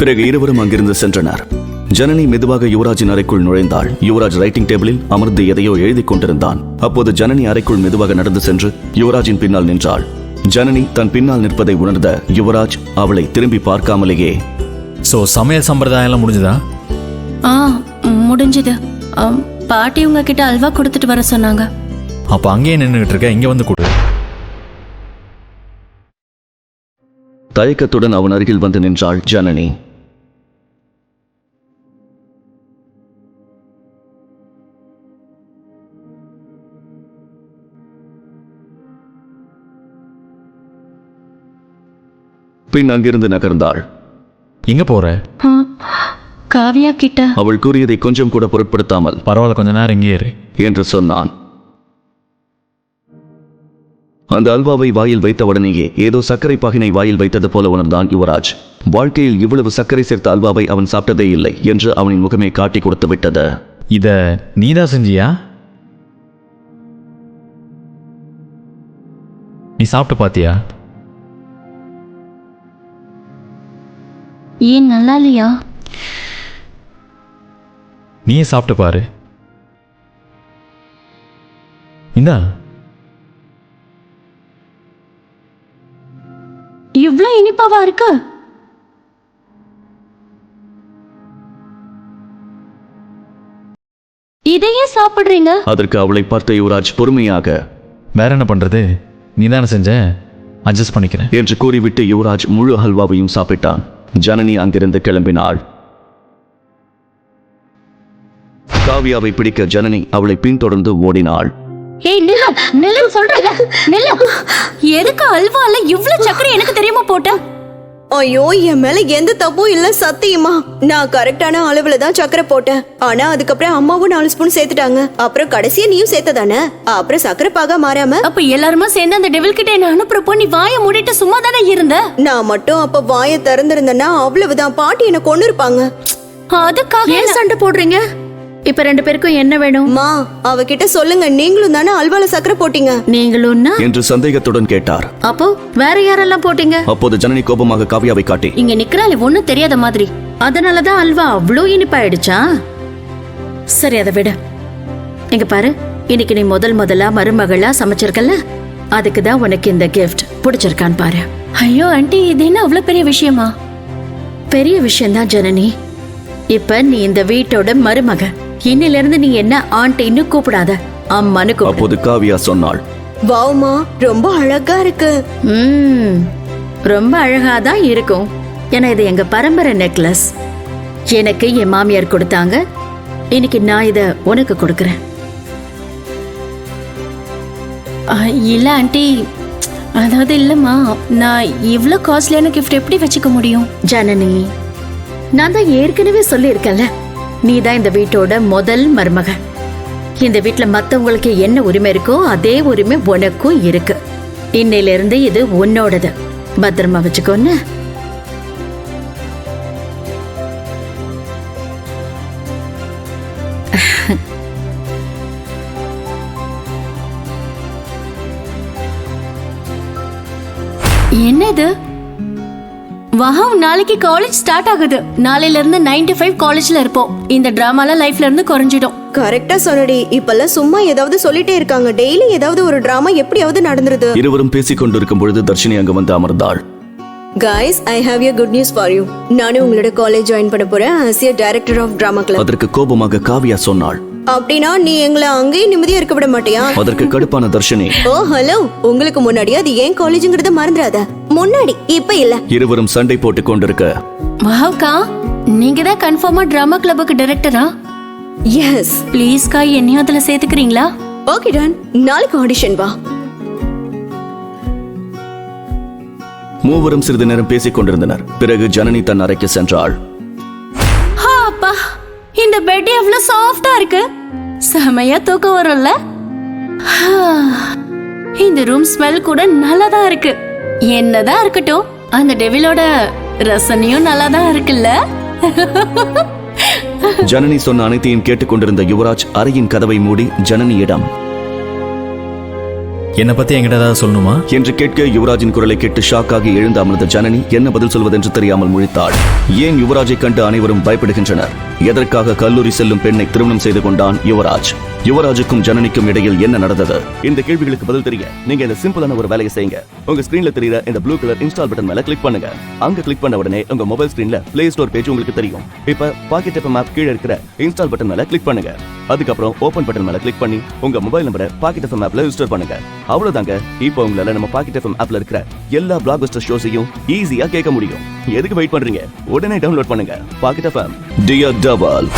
பிறகு இருவரும் அங்கிருந்து சென்றனர். ஜனனி மெதுவாக யுவராஜின் அறைக்குள் நுழைந்தாள். யுவராஜ் ரைட்டிங் டேபிளில் அமர்ந்து எதையோ எழுதிக் கொண்டிருந்தான். அப்போது ஜனனி அறைக்குள் மெதுவாக நடந்து சென்று யுவராஜின் பின்னால் நின்றாள். ஜனனி தன் பின்னால் நிற்பதை உணர்ந்த யுவராஜ் அவளை திரும்பி பார்க்காமலேயே ஸோ சமையல் சம்பிரதாயம் எல்லாம் முடிஞ்சதா? ஆ முடிஞ்சது. பாட்டி உங்ககிட்ட அல்வா கொடுத்துட்டு வர சொன்னாங்க. அப்போ அங்கேயே நின்றுகிட்டு இருக்க இங்கே வந்து கொடு தயக்கத்துடன் அவன் அருகில் வந்து நின்றாள் ஜனனி. பின் அங்கிருந்து நகர்ந்தாள். எங்கே போகிற ஆ, காவியா கிட்ட. அவள் கூறியதை கொஞ்சம் கூட பொருட்படுத்தாமல் பரவாயில்ல கொஞ்ச நேரம் இங்கேயே இரு. என்று சொன்னான். அந்த அல்வாவை வாயில் வைத்தவுடனேயே ஏதோ சர்க்கரை பாகினை வாயில் வைத்தது போல உணர்ந்தான் யுவராஜ். வாழ்க்கையில் இவ்வளவு சர்க்கரை சேர்த்த அல்வாவை அவன் சாப்பிட்டதே இல்லை என்று அவனின் முகமே காட்டி கொடுத்து விட்டது. இதை நீதான் செஞ்சியா? நீ சாப்பிட்டு பாத்தியா? ஏன் நல்லா இல்லையா? நீயே சாப்பிட்டு பாரு. இந்தா. இவ்ளோ இனிப்பாவா இருக்கு? இதையே சாப்பிடுறீங்க? அதற்கு அவளை பார்த்த யுவராஜ் பொறுமையாக வேற என்ன பண்றது? நீ தானே செஞ்ச? அட்ஜஸ்ட் பண்ணிக்கிறேன். என்று கூறிவிட்டு யுவராஜ் முழு அல்வாவையும் சாப்பிட்டான். ஜனனி அங்கிருந்து கிளம்பினாள். காவியாவை பிடிக்க ஜனனி அவளை பின்தொடர்ந்து ஓடினாள். ஏய் நிலம் நில்லு சொல்றேன் நில்லு எதுக்கு அல்வால இவ்ளோ சக்கரை எனக்கு தெரியுமா போட்ட? ஐயோ என் மேல எந்த தப்பும் இல்ல சத்தியமா. நான் கரெக்டான அளவுல தான் சக்கரை போட்டேன். ஆனா அதுக்கப்புறம் அம்மாவும் நாலு ஸ்பூன் சேர்த்துட்டாங்க. அப்புறம் கடைசியா நீயும் சேர்த்ததானே? அப்புறம் சக்கரை பாகா மாறாம? அப்ப எல்லாருமே சேர்ந்து அந்த டெவில் கிட்ட என்ன அனுப்புறப்போ நீ வாயை மூடிட்டு சும்மா தானே இருந்த? நான் மட்டும் அப்ப வாயை திறந்திருந்தேன்னா அவ்வளவுதான். பாட்டி என்ன கொண்டு இருப்பாங்க அதுக்காக ஏன் சண்டை போடுறீங்க? இப்ப ரெண்டு பேருக்கும் என்ன வேணும்? மா அவகிட்ட சொல்லுங்க. நீங்களும் தானே அல்வால சக்கரை போட்டீங்க? நீங்களும்னா என்று சந்தேகத்துடன் கேட்டார். அப்போ வேற யாரெல்லாம் போட்டீங்க? அப்போது ஜனனி கோபமாக காவியாவை காட்டி இங்க நிக்கிறாள் ஒண்ணும் தெரியாத மாதிரி. அதனாலதான் அல்வா அவ்வளோ இனிப்பாயிடுச்சா? சரி அதை விட. இங்க பாரு இன்னைக்கு நீ முதல் முதலா மருமகளா சமைச்சிருக்கல அதுக்கு தான் உனக்கு இந்த கிஃப்ட் பிடிச்சிருக்கான்னு பாரு. ஐயோ ஆண்டி இது என்ன அவ்வளவு பெரிய விஷயமா? பெரிய விஷயம்தான் ஜனனி. இப்ப நீ இந்த வீட்டோட மருமக. இன்னில இருந்து நீ என்ன ஆண்டின்னு கூப்பிடாத. அம்மான்னு கூப்பிடு. அப்போது காவியா சொன்னாள். வாவ்மா ரொம்ப அழகா இருக்கு. ம் ரொம்ப அழகாதான் இருக்கும். ஏன்னா இது எங்க பரம்பரை நெக்லஸ். எனக்கு என் மாமியார் கொடுத்தாங்க. இன்னைக்கு நான் இத உனக்கு கொடுக்கறேன். ஆ, இல்ல ஆண்டி. அதாவது இல்லம்மா நான் இவ்ளோ காஸ்ட்லியான கிஃப்ட் எப்படி வச்சுக்க முடியும்? ஜனனி நான் தான் ஏற்கனவே சொல்லியிருக்கேன்ல. நீ தான் இந்த வீட்டோட முதல் மருமக இந்த வீட்டுல மத்தவங்களுக்கு என்ன உரிமை இருக்கோ அதே உரிமை உனக்கும் இருக்கு. இன்னையில இருந்து இது உன்னோடது. பத்திரமா வச்சுக்கோன்னு என்னது? வஹாவ் நாளைக்கு காலேஜ் ஸ்டார்ட் ஆகுது. நாளையில இருந்து நைன் டு ஃபைவ் காலேஜ்ல இருப்போம். இந்த டிராமால லைஃப்ல இருந்து குறைஞ்சிடும். கரெக்டா சொன்னடி. இப்பெல்லாம் சும்மா ஏதாவது சொல்லிட்டே இருக்காங்க. டெய்லி ஏதாவது ஒரு டிராமா எப்படியாவது நடந்துருது. இருவரும் பேசிக் கொண்டிருக்கும் பொழுது தர்ஷினி அங்கு வந்து அமர்ந்தாள். Guys I have you good news for you நானும் உங்களோட காலேஜ் ஜாயின் பண்ண போறேன். As a director of drama club அதற்கு கோபமாக காவியா சொன்னாள். அப்படின்னா நீ எங்களை அங்கேயே நிம்மதியா இருக்க விட மாட்டியா? அதற்கு கடுப்பான தர்ஷினி. ஓ ஹலோ உங்களுக்கு முன்னாடி அது ஏன் காலேஜ்ங்கறத மறந்துடாத. முன்னாடி இப்ப இல்ல. இருவரும் சண்டை போட்டுக் கொண்டிருக்க. வஹாவ்க்கா நீங்க தான் கன்ஃபார்மா டிராமா கிளப்புக்கு டைரக்டரா எஸ் ப்ளீஸ்க்கா என்னையும் அதுல சேர்த்துக்கிறீங்களா? ஓகே டன் நாளைக்கு ஆடிஷன் வா. மூவரும் சிறிது நேரம் பேசிக் கொண்டிருந்தனர். பிறகு ஜனனி தன் அறைக்கு சென்றாள். ஆ, அப்பா இந்த பெட் எவ்வளவு சாஃப்டா இருக்கு. செமையா தூக்கம் வரும்ல. ஆ, இந்த ரூம் ஸ்மெல் கூட நல்லா தான் இருக்கு. என்னதான் இருக்கட்டும் அந்த டெவிலோட ரசனையும் நல்லா தான் இருக்குல்ல? ஜனனி சொன்ன அனைத்தையும் கேட்டுக்கொண்டிருந்த யுவராஜ் அறையின் கதவை மூடி ஜனனியிடம் என்னை பற்றி என்கிட்ட ஏதாவது சொல்லணுமா? என்று கேட்க யுவராஜின் குரலை கேட்டு ஷாக்காகி எழுந்து அமர்ந்த ஜனனி என்ன பதில் சொல்வதென்று தெரியாமல் முழித்தாள். ஏன் யுவராஜை கண்டு அனைவரும் பயப்படுகின்றனர்? எதற்காக கல்லூரி செல்லும் பெண்ணை திருமணம் செய்து கொண்டான் யுவராஜ்? யுவராஜுக்கும் ஜனனிக்கும் இடையில் என்ன நடந்தது? இந்த கேள்விகளுக்கு பதில் தெரிய நீங்க இந்த சிம்பிளான ஒரு வேலையை செய்யுங்க. உங்க ஸ்கிரீன்ல தெரியுற இந்த ப்ளூ கலர் இன்ஸ்டால் பட்டன் மேல கிளிக் பண்ணுங்க. அங்க கிளிக் பண்ண உடனே உங்க மொபைல் ஸ்கிரீன்ல பிளே ஸ்டோர் பேஜ் உங்களுக்கு தெரியும். இப்ப பாக்கெட் எஃப்எம் ஆப் கீழே இருக்கிற இன்ஸ்டால் பட்டன் மேல கிளிக் பண்ணுங்க. அதுக்கப்புறம் ஓபன் பட்டன் மேல கிளிக் பண்ணி உங்க மொபைல் நம்பரை பாக்கெட் எஃப்எம் ஆப்ல ரெஜிஸ்டர் பண்ணுங்க. அவ்வளவுதாங்க. இப்போ உங்களால நம்ம பாக்கெட் எஃப்எம் ஆப்ல இருக்கிற எல்லா பிளாக் பஸ்டர் ஷோஸையும் ஈஸியா கேட்க முடியும். எதுக்கு வெயிட் பண்றீங்க? உடனே டவுன்லோட் பண்ணுங்க. Packet FM dear double